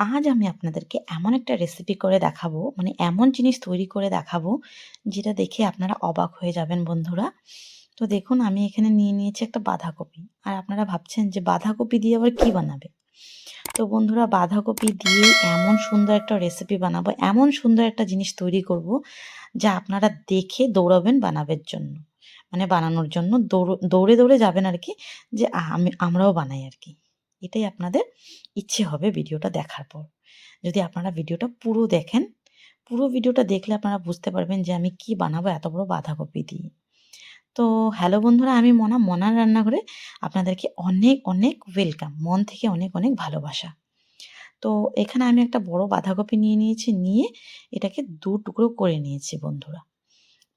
আজ আমি আপনাদেরকে এমন একটা রেসিপি করে দেখাবো মানে এমন জিনিস তৈরি করে দেখাবো, যেটা দেখে আপনারা অবাক হয়ে যাবেন বন্ধুরা। তো দেখুন, আমি এখানে নিয়ে নিয়েছি একটা বাঁধাকপি। আর আপনারা ভাবছেন যে বাঁধাকপি দিয়ে আবার কি বানাবে? তো বন্ধুরা, বাঁধাকপি দিয়ে এমন সুন্দর একটা রেসিপি বানাবো, এমন সুন্দর একটা জিনিস তৈরি করব, যা আপনারা দেখে দৌড়াবেন বানাবের জন্য। মানে বানানোর জন্য দৌড়, দৌড়ে যাবেন আর কি, যে আমি, আমরাও বানাই আর কি। এটাই আপনাদের ইচ্ছে হবে ভিডিওটা দেখার পর। যদি আপনারা ভিডিওটা পুরো দেখেন, পুরো ভিডিওটা দেখলে আপনারা বুঝতে পারবেন যে আমি কি বানাবো, এত বড় বাঁধাকপি দিয়ে। তো হ্যালো বন্ধুরা, আমি মনা, মনার রান্নাঘরে আপনাদেরকে অনেক অনেক ওয়েলকাম মন থেকে অনেক অনেক ভালোবাসা। তো এখানে আমি একটা বড় বাঁধাকপি নিয়ে নিয়েছি, নিয়ে এটাকে দু টুকরো করে নিয়েছি বন্ধুরা।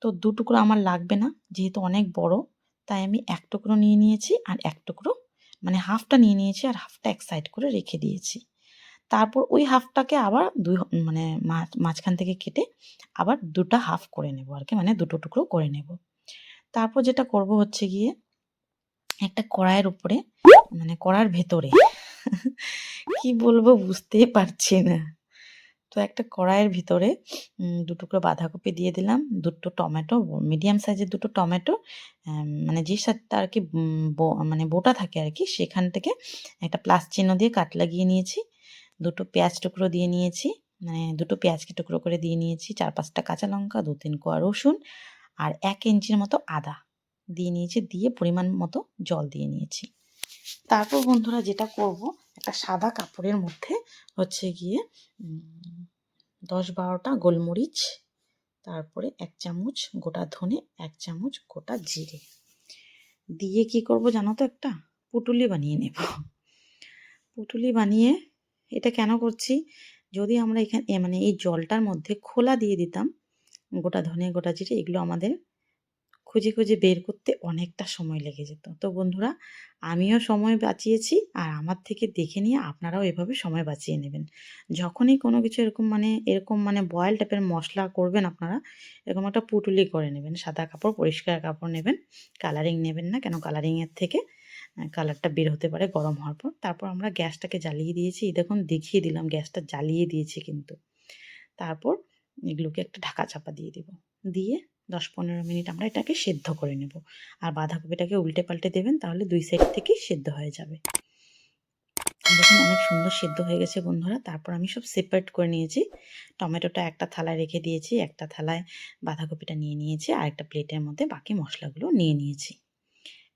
তো দু টুকরো আমার লাগবে না, যেহেতু অনেক বড়, তাই আমি এক টুকরো নিয়ে নিয়েছি আর এক টুকরো মানে হাফটা নিয়ে নিয়েছি আর হাফটা এক সাইড করে রেখে দিয়েছি। তারপর ওই হাফটাকে আবার দুই মানে মাঝ মাঝখান থেকে কেটে আবার দুটা হাফ করে নেব আর কি মানে দুটো টুকরো করে নেব। তারপর যেটা করব হচ্ছে গিয়ে একটা কড়াইয়ের উপরে মানে কড়ার ভেতরে, কি বলব বুঝতেই পারছি না। তো একটা কড়াইয়ের ভিতরে উম, দু টুকরো বাঁধাকপি দিয়ে দিলাম দুটো টমেটো মিডিয়াম সাইজের দুটো টমেটো মানে যে সাথে আর কি মানে বোটা থাকে আর কি সেখান থেকে একটা প্লাস চিহ্ন দিয়ে কাট লাগিয়ে নিয়েছি দুটো পেঁয়াজ টুকরো দিয়ে নিয়েছি মানে দুটো পেঁয়াজকে টুকরো করে দিয়ে নিয়েছি চার পাঁচটা কাঁচা লঙ্কা দু তিন কোয়া রসুন আর এক ইঞ্চির মতো আদা দিয়ে নিয়েছি দিয়ে পরিমাণ মতো জল দিয়ে নিয়েছি। তারপর বন্ধুরা যেটা করব একটা সাদা কাপড়ের মধ্যে হচ্ছে গিয়ে দশ বারোটা গোলমরিচ, তারপরে এক চামচ গোটা ধনে, এক চামচ গোটা জিরে। দিয়ে কি করব জানো তো একটা? পুটুলি বানিয়ে নেব। পুটুলি বানিয়ে এটা কেন করছি? যদি আমরা এখানে মানে এই জলটার মধ্যে খোলা দিয়ে দিতাম, গোটা ধনে, গোটা জিরে, এগুলো আমাদের খুঁজে খুঁজে বের করতে অনেকটা সময় লেগে যেত। তো বন্ধুরা, আমিও সময় বাঁচিয়েছি আর আমার থেকে দেখে নিয়ে আপনারাও এভাবে সময় বাঁচিয়ে নেবেন। যখনই কোনো কিছু এরকম মানে এরকম মানে বয়েল টাইপের মশলা করবেন আপনারা, এরকম একটা পুটুলি করে নেবেন, সাদা কাপড়, পরিষ্কার কাপড় নেবেন কালারিং নেবেন না কেন? কালারিংয়ের থেকে কালারটা বের হতে পারে গরম হওয়ার পর। তারপর আমরা গ্যাসটাকে জ্বালিয়ে দিয়েছি। দেখুন, দেখিয়ে দিলাম গ্যাসটা জ্বালিয়ে দিয়েছি কিন্তু। তারপর এগুলোকে একটা ঢাকা চাপা দিয়ে দিব। দিয়ে দশ পনেরো মিনিট আমরা এটাকে সেদ্ধ করে নেব। আর বাঁধাকপিটাকে উল্টে পাল্টে দেবেন, তাহলে দুই সাইড থেকেই সেদ্ধ হয়ে যাবে। দেখুন অনেক সুন্দর সেদ্ধ হয়ে গেছে বন্ধুরা। তারপর আমি সব সেপারেট করে নিয়েছি। টমেটোটা একটা থালায় রেখে দিয়েছি, একটা থালায় বাঁধাকপিটা নিয়ে নিয়েছি, আর একটা প্লেটের মধ্যে বাকি মশলাগুলো নিয়ে নিয়েছি।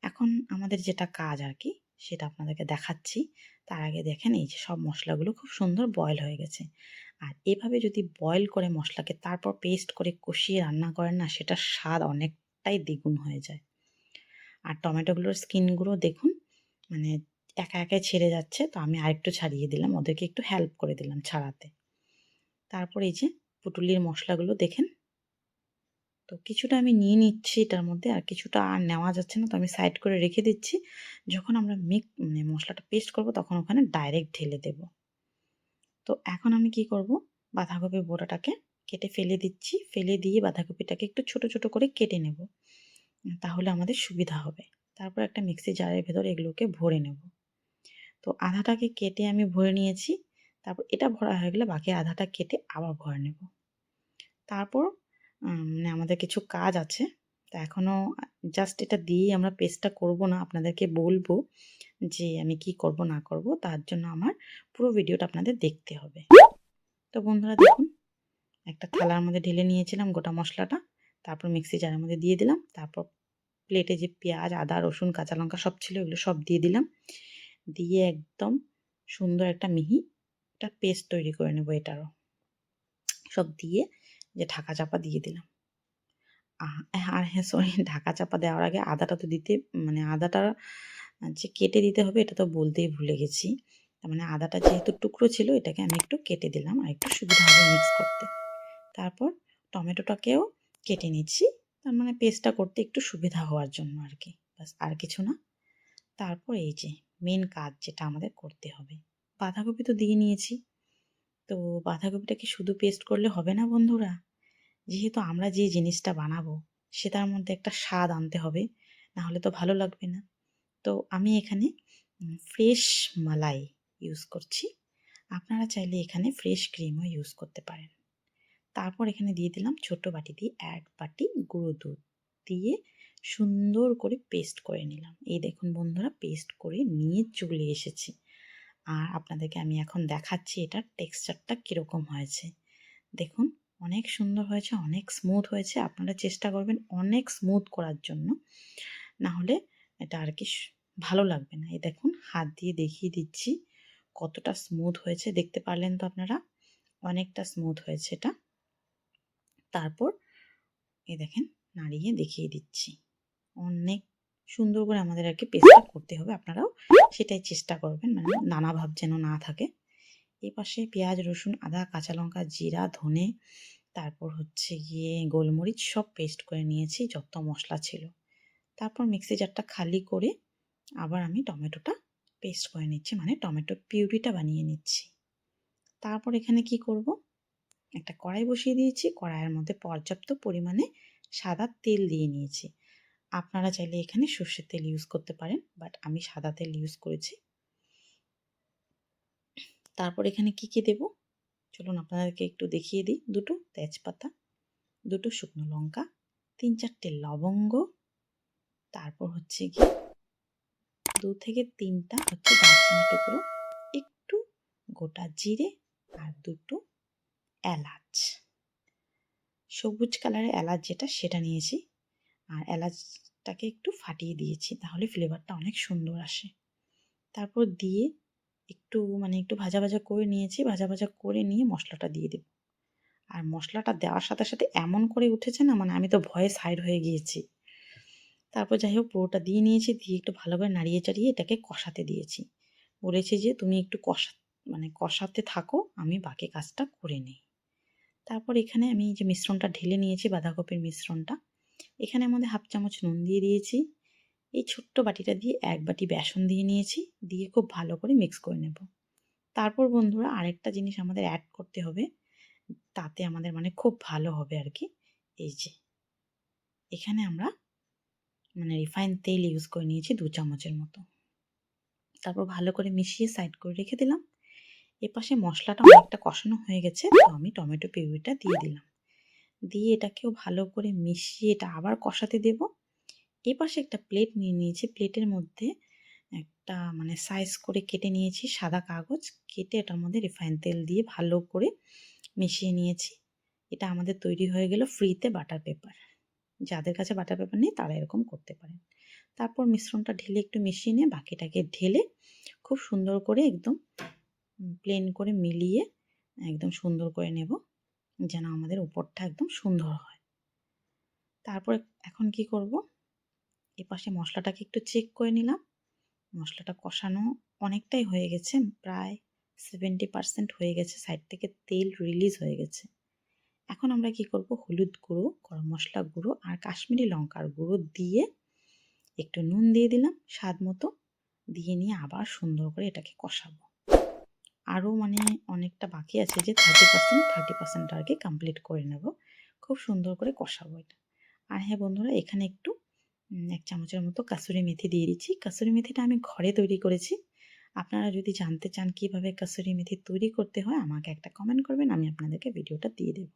এখন আমাদের যেটা কাজ আর কি, সেটা আপনাদেরকে দেখাচ্ছি। তার আগে দেখেন এই যে সব মশলাগুলো খুব সুন্দর বয়েল হয়ে গেছে। আর এভাবে যদি বয়েল করে মশলাকে, তারপর পেস্ট করে কষিয়ে রান্না করেন না, সেটার স্বাদ অনেকটাই দ্বিগুণ হয়ে যায়। আর টমেটোগুলোর স্কিনগুলো দেখুন মানে একা একাই ছেড়ে যাচ্ছে, তো আমি আরেকটু ছাড়িয়ে দিলাম, ওদেরকে একটু হেল্প করে দিলাম ছাড়াতে। তারপর এই যে পুটুলির মশলাগুলো দেখেন, তো কিছুটা আমি নিয়ে নিচ্ছি এটার মধ্যে, আর কিছুটা আর নেওয়া যাচ্ছে না, তো আমি সাইড করে রেখে দিচ্ছি। যখন আমরা মিক মানে মশলাটা পেস্ট করব, তখন ওখানে ডাইরেক্ট ঢেলে দেব। তো এখন আমি কি করব? বাঁধাকপির বোটাটাকে কেটে ফেলে দিচ্ছি। ফেলে দিয়ে বাঁধাকপিটাকে একটু ছোট ছোট করে কেটে নেব। তাহলে আমাদের সুবিধা হবে। তারপর একটা মিক্সি জারের ভেতর এগুলোকে ভরে নেব। তো আধাটাকে কেটে আমি ভরে নিয়েছি। তারপর এটা ভরা হয়ে গেলে বাকি আধাটা কেটে আবার ভরে নেব। তারপর মানে আমাদের কিছু কাজ আছে। তা এখনও জাস্ট এটা দিয়েই আমরা পেস্টটা করব না। আপনাদেরকে বলব যে আমি কি করব, না করব, তার জন্য আমার পুরো ভিডিওটা আপনাদের দেখতে হবে। তো বন্ধুরা দেখুন, একটা থালার মধ্যে ঢেলে নিয়েছিলাম গোটা মশলাটা, তারপর মিক্সি জারের মধ্যে দিয়ে দিলাম, তারপর প্লেটে যে পেঁয়াজ, আদা, রসুন, কাঁচা লঙ্কা সব ছিল, এগুলো সব দিয়ে দিলাম। দিয়ে একদম সুন্দর একটা মিহি একটা পেস্ট তৈরি করে নেব এটারও। সব দিয়ে যে ঢাকা চাপা দিয়ে দিলাম। আর হ্যাঁ সরি ঢাকা চাপা দেওয়ার আগে আদাটা তো দিতে মানে আদাটা যে কেটে দিতে হবে এটা তো বলতেই ভুলে গেছি। তার মানে আদাটা যেহেতু টুকরো ছিল, এটাকে আমি একটু কেটে দিলাম। আর একটু সুবিধা হবে মিক্স করতে। তারপর টমেটোটাকেও কেটে নিচ্ছি। তার মানে পেস্টটা করতে একটু সুবিধা হওয়ার জন্য আর কি। বাস আর কিছু না। তারপর এই যে মেন কাজ যেটা আমাদের করতে হবে। বাঁধাকপি তো দিয়ে নিয়েছি। তো বাঁধাকপিটাকে শুধু পেস্ট করলে হবে না বন্ধুরা? যেহেতু আমরা যে জিনিসটা বানাবো সেটার মধ্যে একটা স্বাদ আনতে হবে। না হলে তো ভালো লাগবে না। তো আমি এখানে ফ্রেশ মালাই ইউজ করছি। আপনারা চাইলে এখানে ফ্রেশ ক্রিমও ইউজ করতে পারেন। তারপর এখানে দিয়ে দিলাম ছোট বাটি দিয়ে এক বাটি গুঁড়ো দুধ দিয়ে সুন্দর করে পেস্ট করে নিলাম। এই দেখুন বন্ধুরা পেস্ট করে নিয়ে চলে এসেছি। আর আপনাদেরকে আমি এখন দেখাচ্ছি এটার টেক্সচারটা কীরকম হয়েছে। দেখুন, অনেক সুন্দর হয়েছে, অনেক স্মুথ হয়েছে। আপনারা চেষ্টা করবেন অনেক স্মুথ করার জন্য। না হলে এটা আর কি ভালো লাগবে না। এই দেখুন, হাত দিয়ে দেখিয়ে দিচ্ছি কতটা স্মুথ হয়েছে। দেখতে পারলেন তো আপনারা? অনেকটা স্মুথ হয়েছে এটা। তারপর এই দেখেন, নাড়িয়ে দেখিয়ে দিচ্ছি। অনেক সুন্দর করে আমাদের আর কি পেস্টটা করতে হবে। আপনারাও সেটাই চেষ্টা করবেন। মানে নানা ভাব যেন না থাকে। এই পাশে পেঁয়াজ, রসুন, আদা, কাঁচা লঙ্কা, জিরা, ধনে, তারপর হচ্ছে গিয়ে গোলমরিচ সব পেস্ট করে নিয়েছি। যত মশলা ছিল। তারপর মিক্সি জারটা খালি করে আবার আমি টমেটোটা পেস্ট করে নিচ্ছি মানে টমেটো পিউরিটা বানিয়ে নিচ্ছি। তারপর এখানে কি করব? একটা কড়াই বসিয়ে দিয়েছি, কড়াইয়ের মধ্যে পর্যাপ্ত পরিমাণে সাদা তেল দিয়ে নিয়েছি। আপনারা চাইলে এখানে সর্ষের তেল ইউজ করতে পারেন বাট আমি সাদা তেল ইউজ করেছি। তারপর এখানে কি কি দেব? চলুন আপনাদেরকে একটু দেখিয়ে দিই। দুটো তেজপাতা, দুটো শুকনো লঙ্কা, তিন চারটে লবঙ্গ তারপর হচ্ছে কি দু থেকে তিনটা হচ্ছে দারচিনি টুকরো, একটু গোটা জিরে আর দুটো এলাচ। সবুজ কালারের এলাচ যেটা, সেটা নিয়েছি। আর এলাচটাকে একটু ফাটিয়ে দিয়েছি, তাহলে ফ্লেভারটা অনেক সুন্দর আসে। তারপর দিয়ে একটু মানে একটু ভাজা ভাজা করে নিয়েছি, ভাজা ভাজা করে নিয়ে মশলাটা দিয়ে দেব। আর মশলাটা দেওয়ার সাথে সাথে এমন করে উঠেছে না মানে আমি তো ভয়ে সাইড হয়ে গিয়েছি। তারপর যাই হোক পুরোটা দিয়ে নিয়েছি, দিয়ে একটু ভালো করে নাড়িয়ে চাড়িয়ে এটাকে কষাতে দিয়েছি। বলেছি যে, তুমি একটু কষা মানে কষাতে থাকো, আমি বাকি কাজটা করে নিই। তারপর এখানে আমি যে মিশ্রণটা ঢেলে নিয়েছি, বাঁধাকপির মিশ্রণটা। এখানে আমাদের হাফ চামচ নুন দিয়ে দিয়েছি। এই ছোট্ট বাটিটা দিয়ে এক বাটি বেসন দিয়ে নিয়েছি, দিয়ে খুব ভালো করে মিক্স করে নেব। তারপর বন্ধুরা আরেকটা জিনিস আমাদের অ্যাড করতে হবে, তাতে আমাদের মানে খুব ভালো হবে আর কি, এই যে। এখানে আমরা মানে রিফাইন তেল ইউজ করে নিয়েছি দু চামচের মতো। তারপর ভালো করে মিশিয়ে সাইড করে রেখে দিলাম। এপাশে মশলাটা অনেকটা কষানো হয়ে গেছে, তো আমি টমেটো পিউরিটা দিয়ে দিলাম। দিয়ে এটাকেও ভালো করে মিশিয়ে এটা আবার কষাতে দেব। এপাশে একটা প্লেট নিয়ে নিয়েছি। প্লেটের মধ্যে একটা মানে সাইজ করে কেটে নিয়েছি সাদা কাগজ। কেটে এটার মধ্যে রিফাইন তেল দিয়ে ভালো করে মিশিয়ে নিয়েছি। এটা আমাদের তৈরি হয়ে গেল ফ্রিতে বাটার পেপার যাদের কাছে বাটার পেপার নেই তারা এরকম করতে পারেন। তারপর মিশ্রণটা ঢেলে একটু মিশিয়ে নিয়ে বাকিটাকে ঢেলে খুব সুন্দর করে একদম প্লেন করে মিলিয়ে একদম সুন্দর করে নেব যেন আমাদের উপরটা একদম সুন্দর হয়। তারপর এখন কি করব? এপাশে মশলাটাকে একটু চেক করে নিলাম। মশলাটা কষানো অনেকটাই হয়ে গেছে, প্রায় সেভেন্টি পার্সেন্ট হয়ে গেছে সাইড থেকে তেল রিলিজ হয়ে গেছে। এখন আমরা কি করব? হলুদ গুঁড়ো, গরম মশলা গুঁড়ো আর কাশ্মীরি লঙ্কার গুঁড়ো দিয়ে একটু নুন দিয়ে দিলাম, স্বাদ মতো। দিয়ে নিয়ে আবার সুন্দর করে এটাকে কষাবো। আরও মানে অনেকটা বাকি আছে যে থার্টি পার্সেন্ট থার্টি পার্সেন্ট আর কি কমপ্লিট করে নেব। খুব সুন্দর করে কষাবো এটা। আর হ্যাঁ বন্ধুরা, এখানে একটু এক চামচের মতো কাসুরি মেথি দিয়ে দিচ্ছি। কাসুরি মেথিটা আমি ঘরে তৈরি করেছি। আপনারা যদি জানতে চান কীভাবে কাসুরি মেথি তৈরি করতে হয়, আমাকে একটা কমেন্ট করবেন, আমি আপনাদেরকে ভিডিওটা দিয়ে দেব।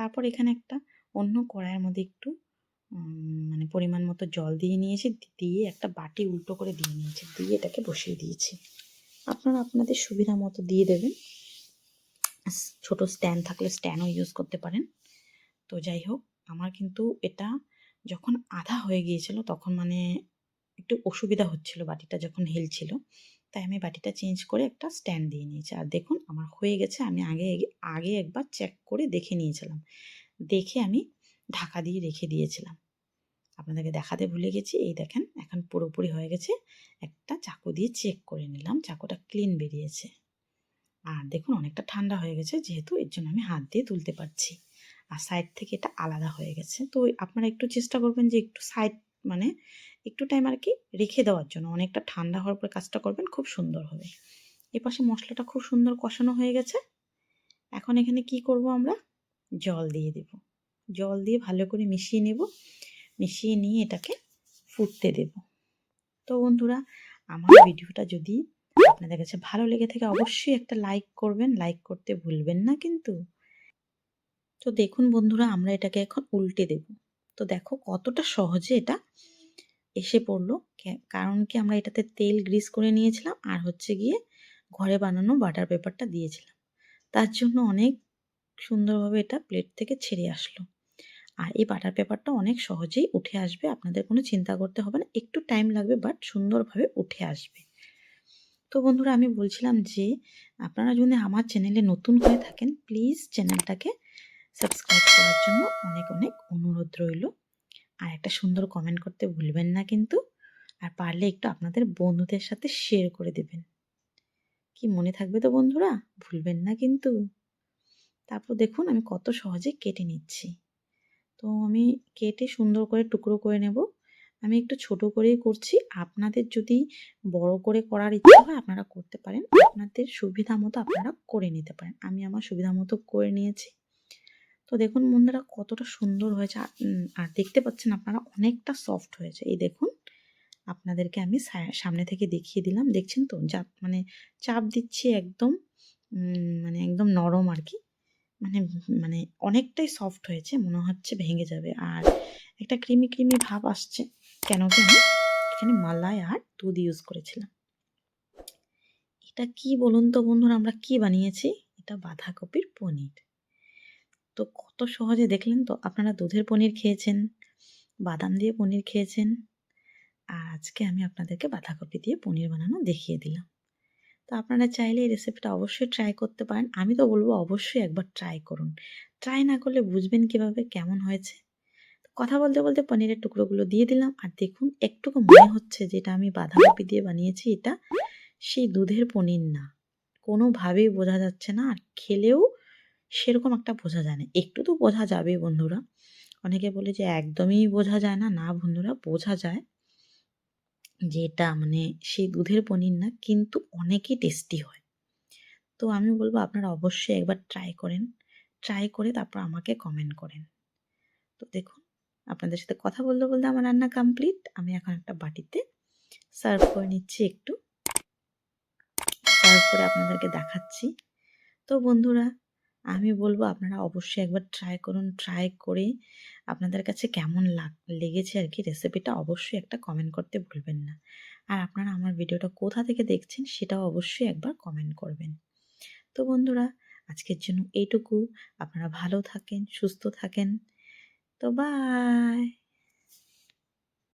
তারপর এখানে একটা অন্য কড়াইয়ের মধ্যে একটু মানে পরিমাণ মতো জল দিয়ে নিয়েছি, দিয়ে একটা বাটি উল্টো করে দিয়ে নিয়েছি, দিয়ে এটাকে বসিয়ে দিয়েছি। আপনারা আপনাদের সুবিধা মতো দিয়ে দেবেন। ছোট স্ট্যান্ড থাকলে স্ট্যান্ডও ইউজ করতে পারেন। তো যাই হোক, আমার কিন্তু এটা যখন আধা হয়ে গিয়েছিল, তখন মানে একটু অসুবিধা হচ্ছিল, বাটিটা যখন হেলছিল তাই আমি বাটিটা চেঞ্জ করে একটা স্ট্যান্ড দিয়ে নিয়েছি। আর দেখুন, আমার হয়ে গেছে, আমি আগে আগে একবার চেক করে দেখে নিয়েছিলাম। দেখে আমি ঢাকা দিয়ে রেখে দিয়েছিলাম। আপনাদেরকে দেখাতে ভুলে গেছি, এই দেখেন, এখন পুরোপুরি হয়ে গেছে। একটা চাকু দিয়ে চেক করে নিলাম, চাকুটা ক্লিন বেরিয়েছে। আর দেখুন, অনেকটা ঠান্ডা হয়ে গেছে, যেহেতু এর জন্য আমি হাত দিয়ে তুলতে পারছি। আর সাইড থেকে এটা আলাদা হয়ে গেছে। তো আপনারা একটু চেষ্টা করবেন যে একটু সাইড মানে একটু টাইম আর কি রেখে দেওয়ার জন্য। অনেকটা ঠান্ডা হওয়ার পর কাজটা করবেন, খুব সুন্দর হবে। এপাশে মশলাটা খুব সুন্দর কষানো হয়ে গেছে। এখন এখানে কি করব আমরা? জল দিয়ে দেব। জল দিয়ে ভালো করে মিশিয়ে নেব। মিশিয়ে নিয়ে এটাকে ফুটতে দেব। তো বন্ধুরা, আমার ভিডিওটা যদি আপনাদের কাছে ভালো লেগে থাকে, অবশ্যই একটা লাইক করবেন। লাইক করতে ভুলবেন না কিন্তু। তো দেখুন বন্ধুরা, আমরা এটাকে এখন উল্টে দেব। তো দেখো কতটা সহজে এটা এসে পড়ল। কারণ কি আমরা এটাতে তেল গ্রিস করে নিয়েছিলাম আর হচ্ছে গিয়ে ঘরে বানানো বাটার পেপারটা দিয়েছিলাম। তার জন্য অনেক সুন্দরভাবে এটা প্লেট থেকে ছেড়ে আসলো। আর এই বাটার পেপারটা অনেক সহজেই উঠে আসবে, আপনাদের কোনো চিন্তা করতে হবে না, একটু টাইম লাগবে বাট সুন্দরভাবে উঠে আসবে। তো বন্ধুরা, আমি বলছিলাম যে আপনারা যদি আমার চ্যানেলে নতুন হয়ে থাকেন প্লিজ চ্যানেলটাকে সাবস্ক্রাইব করার জন্য অনেক অনেক অনুরোধ রইল। আর একটা সুন্দর কমেন্ট করতে ভুলবেন না কিন্তু। আর পারলে একটু আপনাদের বন্ধুদের সাথে শেয়ার করে দেবেন। কি মনে থাকবে তো বন্ধুরা? ভুলবেন না কিন্তু। তারপর দেখুন, আমি কত সহজে কেটে নিচ্ছি। তো আমি কেটে সুন্দর করে টুকরো করে নেব। আমি একটু ছোট করেই করছি। আপনাদের যদি বড় করে করার ইচ্ছা হয়, আপনারা করতে পারেন। আপনাদের সুবিধা মতো আপনারা করে নিতে পারেন। আমি আমার সুবিধা মতো করে নিয়েছি। তো দেখুন বন্ধুরা কতটা সুন্দর হয়েছে। আর, দেখতে পাচ্ছেন আপনারা অনেকটা সফট হয়েছে। এই দেখুন আপনাদেরকে আমি সামনে থেকে দেখিয়ে দিলাম। দেখছেন তো? যা মানে চাপ দিচ্ছি একদম মানে একদম নরম আর কি। মানে মানে অনেকটাই সফট হয়েছে মনে হচ্ছে ভেঙে যাবে। আর একটা ক্রিমি ক্রিমি ভাব আসছে। কেন কি আমি এখানে মালাই আর দুধ ইউজ করেছিলাম। এটা কি বলুন তো বন্ধুরা আমরা কি বানিয়েছি? এটা বাঁধাকপির পনির। তো কত সহজে দেখলেন তো? আপনারা দুধের পনির খেয়েছেন, বাদাম দিয়ে পনির খেয়েছেন, আর আজকে আমি আপনাদেরকে বাঁধাকপি দিয়ে পনির বানানো দেখিয়ে দিলাম। তো আপনারা চাইলে এই রেসিপিটা অবশ্যই ট্রাই করতে পারেন। আমি তো বলব অবশ্যই একবার ট্রাই করুন। ট্রাই না করলে বুঝবেন কীভাবে, কেমন হয়েছে? কথা বলতে বলতে পনিরের টুকরোগুলো দিয়ে দিলাম। আর দেখুন, একটুকু মনে হচ্ছে যেটা আমি বাঁধাকপি দিয়ে বানিয়েছি, এটা সেই দুধের পনির না। কোনোভাবেই বোঝা যাচ্ছে না। আর খেলেও সেরকম একটা বোঝা যায় না। একটু তো বোঝা যাবে বন্ধুরা। অনেকে বলে যে একদমই বোঝা যায় না। না বন্ধুরা, বোঝা যায় যে এটা মানে সেই দুধের পনির না, কিন্তু অনেকই টেস্টি হয়। তো আমি বলব আপনারা অবশ্যই একবার ট্রাই করেন। ট্রাই করে তারপর আমাকে কমেন্ট করেন। তো দেখুন, আপনাদের সাথে কথা বলতে বলতে আমার রান্না কমপ্লিট আমি এখন একটা বাটিতে সার্ভ করে নিচ্ছি একটু। সার্ভ করে আপনাদেরকে দেখাচ্ছি। তো বন্ধুরা আমি বলব আপনারা অবশ্যই একবার ট্রাই করুন ট্রাই করে আপনাদের কাছে কেমন লাগ, লেগেছে আর কি রেসিপিটা অবশ্যই একটা কমেন্ট করতে ভুলবেন না। আর আপনারা আমার ভিডিওটা কোথা থেকে দেখছেন সেটাও অবশ্যই একবার কমেন্ট করবেন। তো বন্ধুরা, আজকের জন্য এইটুকু। আপনারা ভালো থাকেন, সুস্থ থাকেন। তো বাই